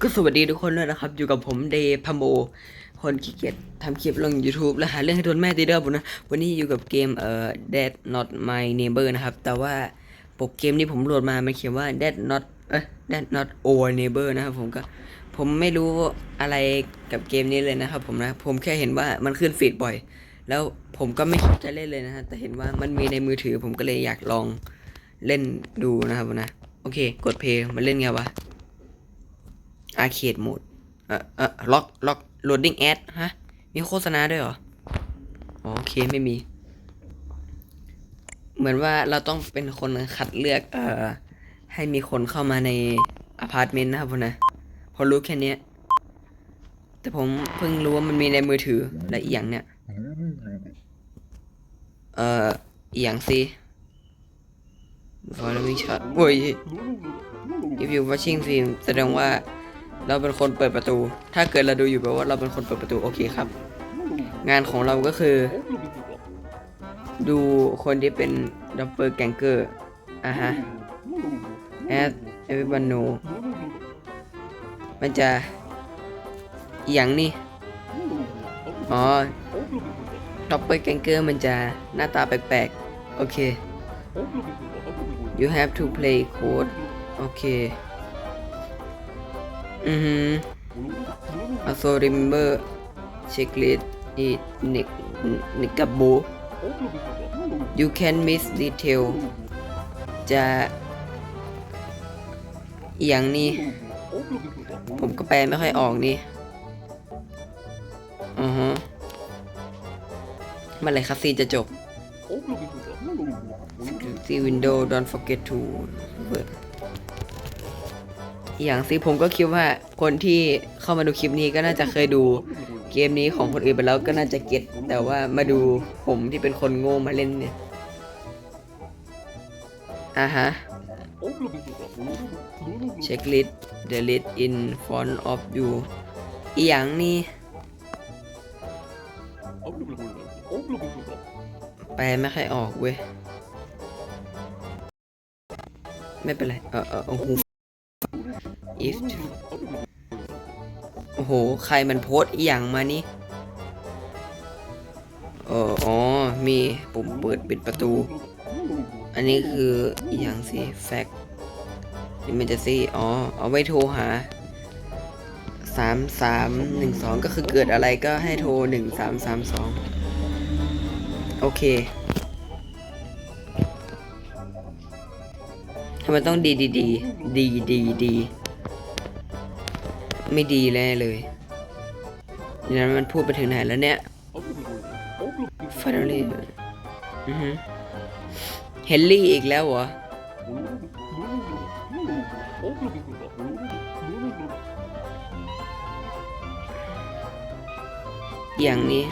ก็สวัสดีทุกคนด้วยนะครับ อยู่กับผมเดย์พมโบคนขี้เกียจทำคลิปลง YouTube และหาเรื่องให้โดนแม่ตีเด้อผมนะ วันนี้อยู่กับเกมเอ่อ Dead Not My Neighbor นะครับ แต่ว่าปกเกมที่ผมโหลดมา มันเขียนว่า Dead Not เอ้ย Dead Not Our Neighbor นะครับผมก็ผมไม่รู้อะไรกับเกมนี้เลยนะครับผมนะ ผมแค่เห็นว่ามันขึ้นฟีดบ่อย แล้วผมก็ไม่คิดจะเล่นเลยนะฮะ แต่เห็นว่ามันมีในมือถือผมก็เลยอยากลองเล่นดูนะครับนะ โอเค กดเพลย์มันเล่นไงวะ อาร์เคดโหมดเอ่อเอ่อล็อกล็อกโหลดดิ้งแอดฮะ มีโฆษณาด้วยเหรออ๋อโอเคไม่มี เหมือนว่าเราต้องเป็นคนคัดเลือก เอ่อ ให้มีคนเข้ามาในอพาร์ตเมนต์นะครับผมนะพอรู้แค่นี้ แต่ผมเพิ่งรู้ว่ามันมีในมือถือและอีกอย่างเนี่ย เอ่ออีกอย่างสิ following shot โอ้ย if you watching film แสดงว่า เราเป็นคนเปิดประตู ถ้าเกิดเราดูอยู่แปลว่าเราเป็นคนเปิดประตูโอเคครับ งานของเราก็คือ ดูคนที่เป็นดับเบิลแกงเกอร์อะฮะ as everyone know มันจะอย่างนี่อ๋อดับเบิลแกงเกอร์มันจะหน้าตาแปลกๆ โอเค you have to play code โอเค อือฮึ also remember checklist is nick nickabo you can miss detail จะอหย่างนี้ ผมก็แปลไม่ค่อยออกนี่อือฮะเมื่อไหรคัสซีนจะจบ Security window don't forget to เปิด อย่างสิผมก็คิดว่าคนที่เข้ามาดูคลิปนี้ก็น่าจะเคยดูเกมนี้ของคนอื่นไปแล้วก็น่าจะเก็ตแต่ว่ามาดูผมที่เป็นคนโง่มาเล่นเนี่ยอ่าฮะ checklist delete in front of you อีหยังนี่ แปลไม่ค่อยออกเว้ย ไม่เป็นไร เออเออโอ้โห if โอ้โห ใครมันโพสต์อหย่างมานี่เอออ๋อ มีปุ่มเปิดปิดประตู อันนี้คืออหย่างสิแฟกนี่มันจะสิอ๋อ เอาไว้โทรหาสามสามหนึ่งสองก็คือเกิดอะไรก็ให้โทรหนึ่งสามสามสองโอเคทำไมต้องดีดีดีดีดีดี ไม่ดีแน่เลยนี่นั้นมันพูดไปถึงไหนแล้วเนี่ย finally อือฮึเฮนรี่อีกแล้วเหรอ อย่างนี้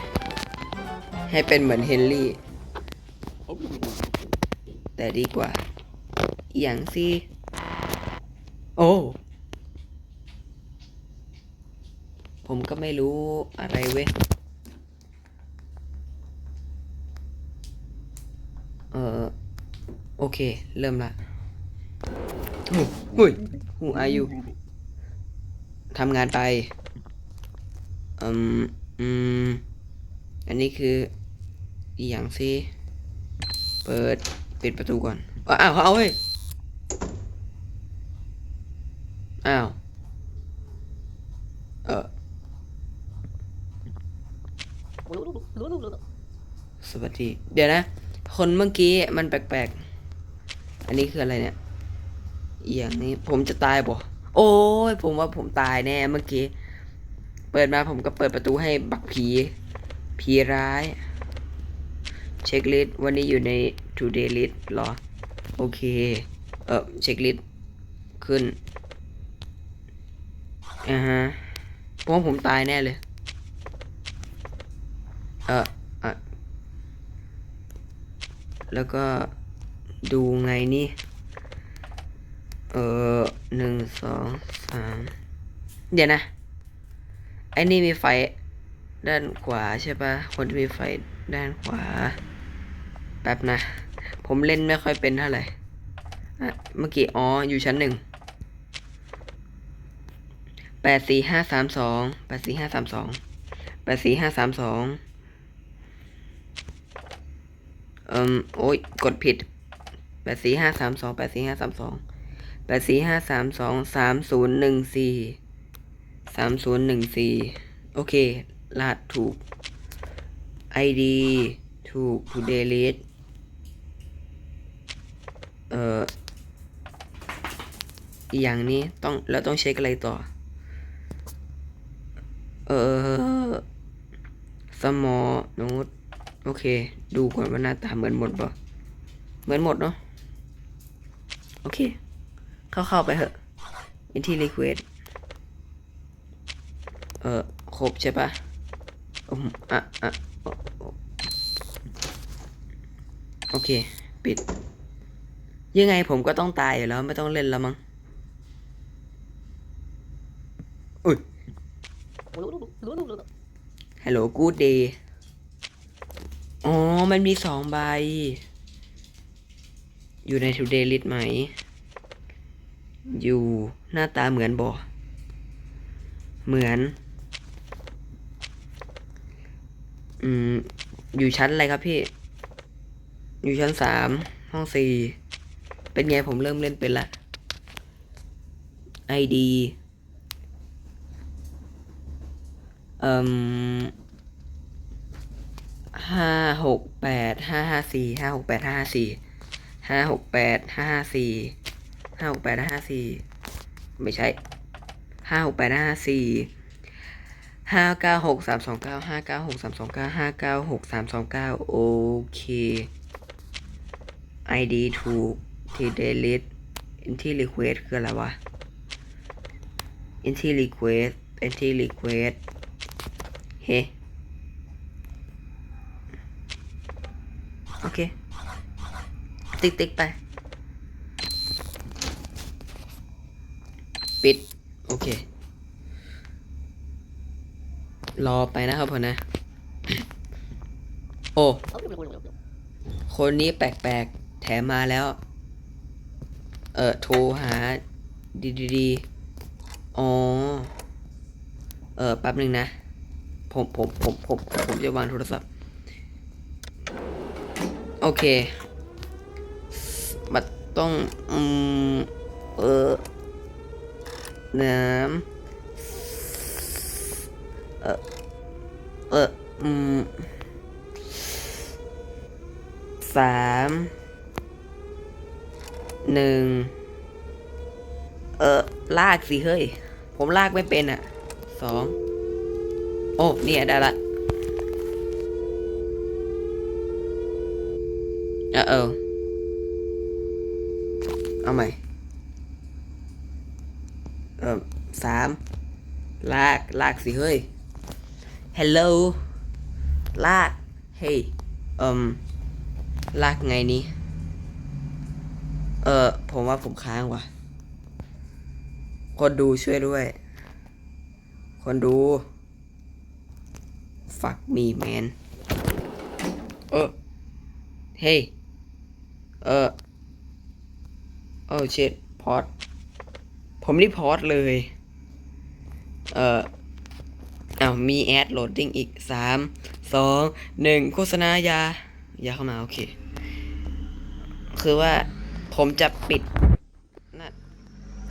ให้เป็นเหมือนเฮนรี่ แต่ดีกว่า อย่างสิ โอ้ ผมก็ ไม่รู้อะไรเว้ย เออโอเค เริ่มละโอ้หุยหูอายุทำงานไป อืม อืม อันนี้คืออีอย่างสิ เปิด ปิดประตูก่อน อ้าวเอาเว้ย อ้าว เออ สวัสดี เดี๋ยวนะ คนเมื่อกี้มันแปลกๆ อันนี้คืออะไรเนี่ยอย่างนี้ผมจะตายบ่โอ้ยผมว่าผมตายแน่เมื่อกี้ เปิดมาผมก็เปิดประตูให้บักผี ผีร้าย เช็คลิสต์วันนี้อยู่ใน today list หรอ โอเค เออเช็คลิสต์ขึ้นอ่าฮะผมว่าผมตายแน่เลย เอออะแล้วก็ดูไงนี่ เออหนึ่งสองสามเดี๋ยวนะ ไอ้นี่มีไฟด้านขวาใช่ปะคนที่มีไฟด้านขวา แป๊บนะ ผมเล่นไม่ค่อยเป็นเท่าไหร่เมื่อกี้อ๋อ อยู่ชั้นหนึ่งแปดสี่ห้าสามสองแปดสี่ห้าสามสองแปดสี่ห้าสามสอง เอ่มโอ้ยกดผิดแปดสี่ห้าสามสองแปดสี่ห้าสามสองแปดสี่ห้าสามสองสามศูนย์หนึ่งสี่สามศูนย์หนึ่งสี่โอเครหัสถูก ID ถูก to delete เอ่ออย่างนี้ต้องเราต้องเช็คอะไรต่อ เออสมอโน้ต โอเค ดูก่อนว่าหน้าตาเหมือนหมดปะเหมือนหมดเนาะ โอเค เข้าเข้าไปเหอะ i n t i request เออครบใช่ปะอืมอะอะโอเค ปิด ยังไงผมก็ต้องตายอยู่แล้วไม่ต้องเล่นแล้วมั้งอุ้ยฮัลโหลกูดเดย์ อ๋อ มันมีสองใบ อยู่ใน Today List ไหม อยู่หน้าตาเหมือนบ่เหมือน อืม อยู่ชั้นอะไรครับพี่ อยู่ชั้นสามห้องสี่เป็นไงผมเริ่มเล่นเป็นละ ID เอ่ม ห้าหกแปดห้าห้าสี่ห้าหกแปดห้าห้าสี่ห้าหกแปดห้าห้าสี่ห้าหกแปดห้าห้าสี่ไม่ใช่ห้าหกแปดห้าห้าสี่ห้าเก้าหกสามสองเก้าห้าเก้าหกสามสองเก้าห้าเก้าหกสามสองเก้าโอเค ID ถูกที่ delete ที่ request คืออะไรวะ entry request entry request เฮ้ โอเค ติ๊กติ๊กไป ปิด โอเค รอไปนะครับผมนะ โอ้ คนนี้แปลกๆ แถมมาแล้ว เออโทรหา ดีดีดีอ๋อ เออแป๊บหนึ่งนะ ผม ผม ผม ผม ผมจะวางโทรศัพท์ โอเค บัดต้อง อืม เออน้ำเออเอออืมสามหนึ่งเออลากสิเฮ้ย ผมลากไม่เป็นอะสองโอ้เนี่ยได้ละ เออเออเอาใหม่ เออสามลาก ลากสิเฮ้ย hello ลาก เฮ้ยเอิมลากไงนี่เออ ผมว่าผมค้างว่ะ คนดูช่วยด้วย คนดู fuck me man เออ เฮ้ย เออโอเช็ดพอดผมรีพอร์ตเลย เออเอาวมีแอดโหลดดิ้งอีกสามสองหนึ่งโฆษณายา ยาเข้ามาโอเค คือว่าผมจะปิดน่ะ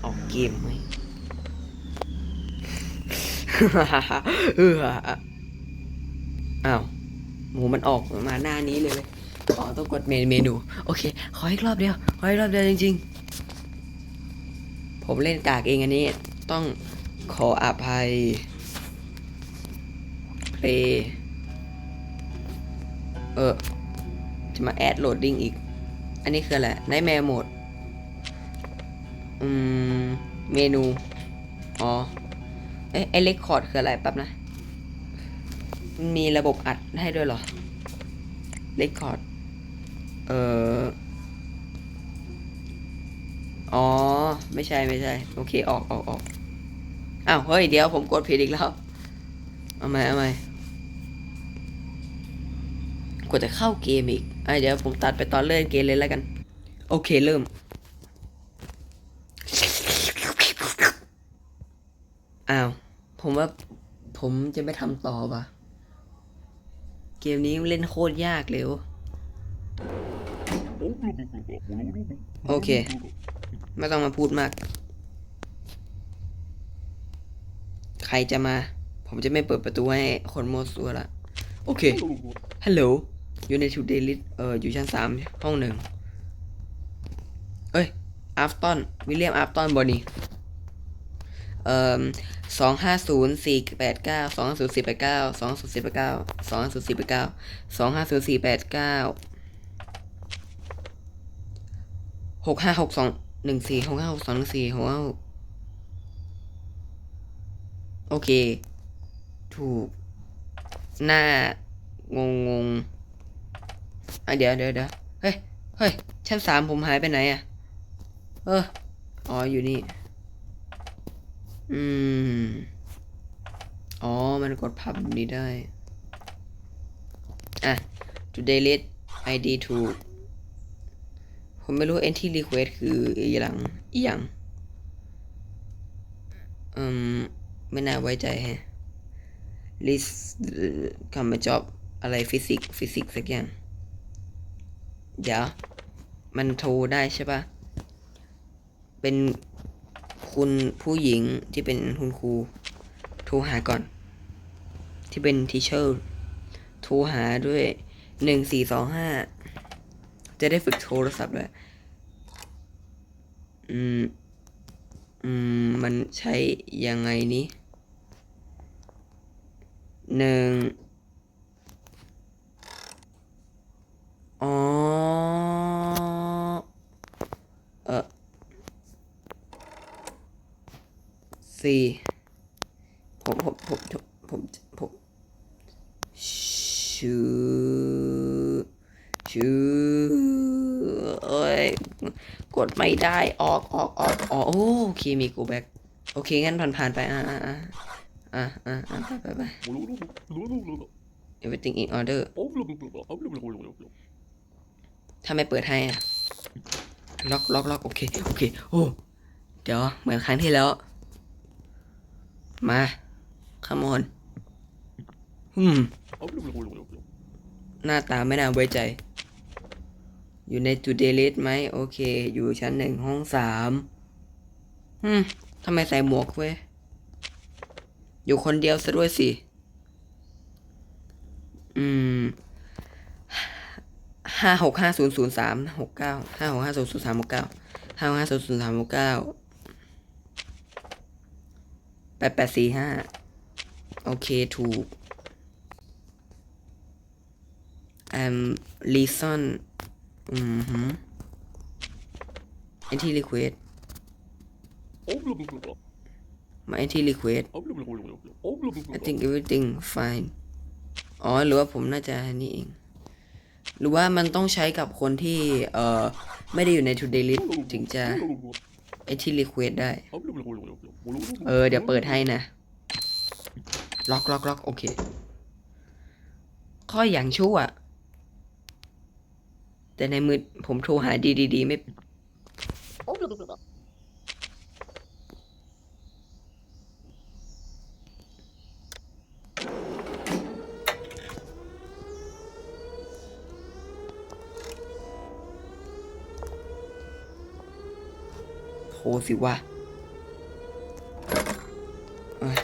ออกเกมไหมเอออ้าวหมูมันออกมาหน้านี้เลย อ๋อต้องกดเมนเมนู โอเค ขออีกรอบเดียว ขออีกรอบเดียวจริง ๆ ผมเล่นกากเองอันนี้ ต้องขออภัยเพลย์เออ จะมาแอดโหลดดิ้งอีก อันนี้คืออะไรในแมวโหมด อืม เมนู อ๋อ เอ๊ะไอเล็กคอร์ดคืออะไรแป๊บนะ มีระบบอัดให้ด้วยเหรอเล็กคอร์ด เอออ๋อ ไม่ใช่ไม่ใช่ โอเค ออกออกออกอ้าว เฮ้ย เดี๋ยวผมกดผิดอีกแล้ว เอาไหมเอาไหมกว่าจะเข้าเกมอีกอะเดี๋ยวผมตัดไปตอนเล่นเกมเลยแล้วกัน โอเคเริ่ม อ้าว ผมว่าผมจะไม่ทำต่อปะเกมนี้เล่นโคตรยากเลยว้ย โอเค ไม่ต้องมาพูดมาก ใครจะมา ผมจะไม่เปิดประตูให้คนโมวซัวละ โอเค ฮัลโหล อยู่ในทูเดลิสเอออยู่ชั้นสามห้องหนึ่งเอ้ยอาฟตันวิลเลียมอาฟตันบอนี่เอ่อสองห้าศูนย์สี่แปดเก้าสองห้าศูนย์สี่แปดเก้าสองศูนย์สี่แปดเก้าสองห้าศูนย์สี่แปดเก้าสองห้าศูนย์สี่แปดเก้า หกห้าหกสองหนึ่งสี่หกห้าหกสองหนึ่งสี่หกห้าโอเค ถูก หน้างงงงอะเดี๋ยวเดี๋ยวเดี๋ยวเฮ้ย เฮ้ย ชั้นสามผมหายไปไหนอะ เออ อ๋อ อยู่นี่ อืม อ๋อ มันกดพับนี้ได้ อะ to delete id to ผมไม่รู้ entry request คืออีหลังอีหยังอืมไม่น่าไว้ใจแฮะ list คำมา job อะไรฟิสิกฟิสิกสักอย่าง เดี๋ยว มันโทรได้ใช่ปะเป็นคุณผู้หญิงที่เป็นคุณครู โทรหาก่อน ที่เป็นทีเชอร์ โทรหาด้วยหนึ่งสี่สองห้า จะได้ฝึกโทรศัพท์ด้วย อืม อืม มันใช้ยังไงนี้หนึ่งอ๋อ เออสี่ผมผมผมผมผมผมชื่อชื่อเอ้ย ก ดไม่ได้ออกออกออกออโอเคมีกูแบ็กโอเคงั้นผ่านผ่านไปอ่าอ่าอ่าอ่าอ่าอ่าไปไปไป everything in order ถ้าไม่เปิดให้อะล็อกล็อกล็อกโอเคโอเคโอ้เดี๋ยวเหมือนครั้งที่แล้ว มาขมอนอืมหน้าตาไม่น่าไว้ใจ อยู่ใน today list ไหมโอเค อยู่ชั้นหนึ่งห้องสามอืมทำไมใส่หมวกเว้ย อยู่คนเดียวซะด้วยสิ อืมห้าหกห้าศูนย์ศูนย์สามหกเก้าห้าหกห้าศูนย์ศูนย์สามหกเก้าห้าหกห้าศูนย์ศูนย์สามหกเก้าแปดแปดสี่ห้าโอเคถูก um reason อืมฮึ entry request มา entry request I think everything fine อ๋อ หรือว่าผมน่าจะนี่เอง หรือว่ามันต้องใช้กับคนที่ เอ่อ ไม่ได้อยู่ใน today list ถึงจะ entry request ได้ เออ เดี๋ยวเปิดให้นะ ล็อกล็อกล็อกโอเค ข้ออย่างชั่ว แต่ในมือผมโทรหาดีดีๆไม่โทรสิวะเอ้ย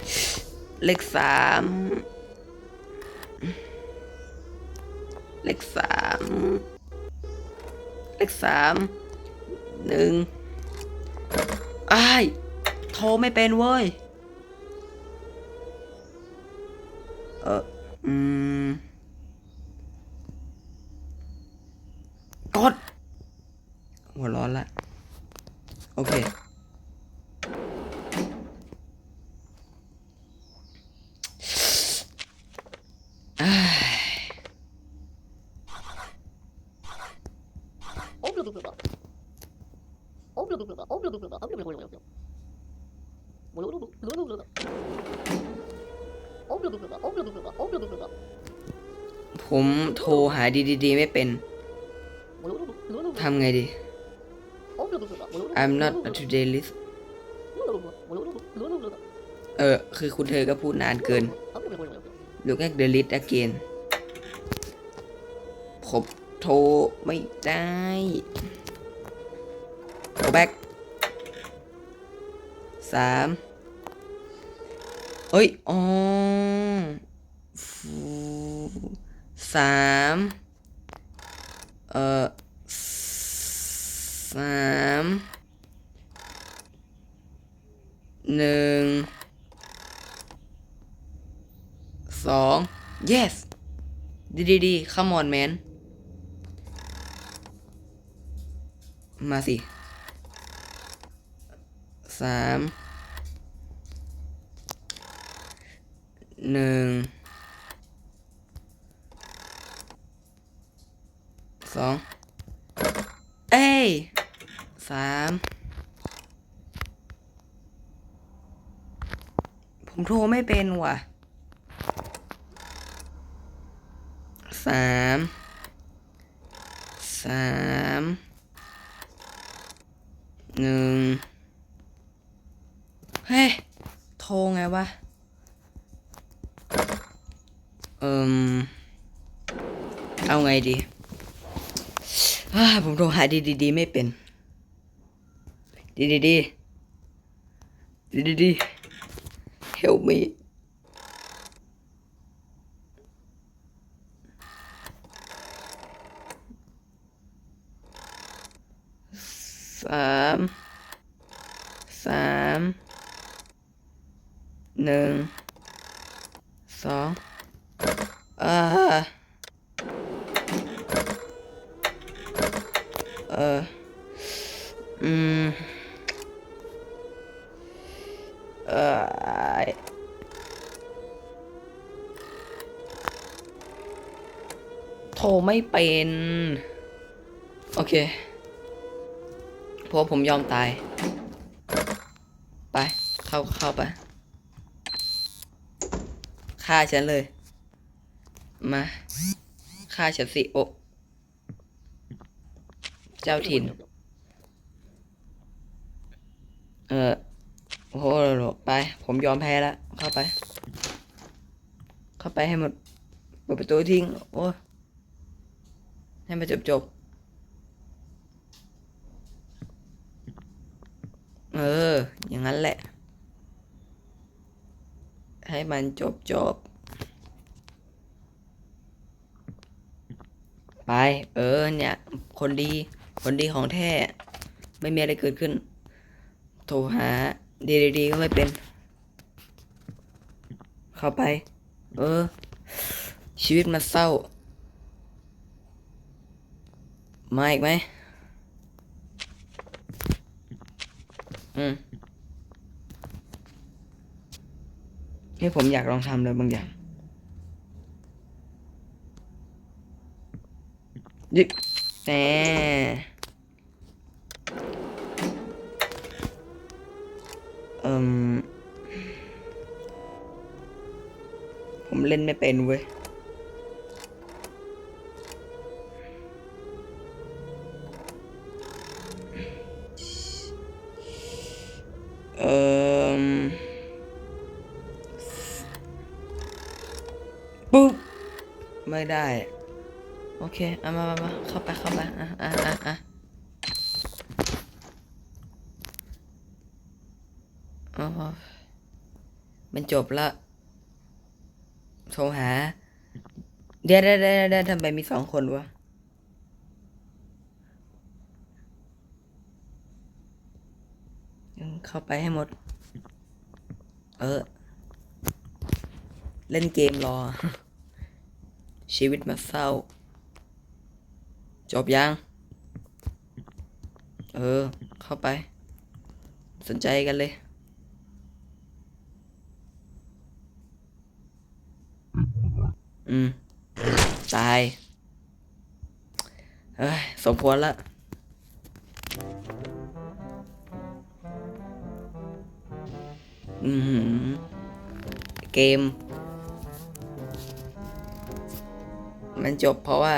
เลขสามเลขสาม เลขสามหนึ่งไอ้โทรไม่เป็นเว้ย เออ อืม กด หัวร้อนละ โอเค อ้าย ผมโทรหาดีๆไม่เป็นทำไงดี I'm not a today list เออ คือคุณเธอก็พูดนานเกิน Look at the list again ผมโทรไม่ได้ Go back สามเอ้ย อ๋อ สามเอ่อสามหนึ่งสอง yes ดีดีดี come on man มาสิสามหนึ่ง องเอ้ยสามผมโทรไม่เป็นว่ะสามสามหนึ่งเฮ้ยโทรไงวะเอิมเอาไงดี ผมโทรหาดีดีดีไม่เป็น ดีดีดีดีดีดี help me สามสามหนึ่งสองอ่า อออืมเออโทรไม่เป็น โอเคเพราะผมยอมตาย ไป เข้าเข้าไปฆ่าฉันเลย มาฆ่าฉันสิโอ เจ้าถิ่น เออโอ้โหไป ผมยอมแพ้แล้ว เข้าไป เข้าไปให้หมดเปิดประตูทิ้ง โอ้ให้มันจบจบเออ อย่างนั้นแหละ ให้มันจบจบไป เออ เนี่ย คนดี คนดีของแท้ไม่มีอะไรเกิดขึ้น โทรหาดีดีๆก็ไม่เป็น เข้าไป เออ ชีวิตมันเศร้า มาอีกไหมอืมให้ผมอยากลองทำเลยบางอย่างยิแหมเอ่มผม เล่นไม่เป็นเว้ยเอ่มปุ๊บ ไม่ได้ โอเคเอามามามาเข้าไปเข้าไปอะอะอะอะอ๋อมันจบละ โทรหา เดี๋ยวเดี๋ยวเดี๋ยวเดี๋ยวทำไมมีสองคนวะเข้าไปให้หมด เออ เล่นเกมรอ ชีวิตมาเศร้า จบยัง เออ เข้าไป สนใจกันเลย อืม ตายเฮ้ย สมควรละอืมเกม มันจบเพราะว่า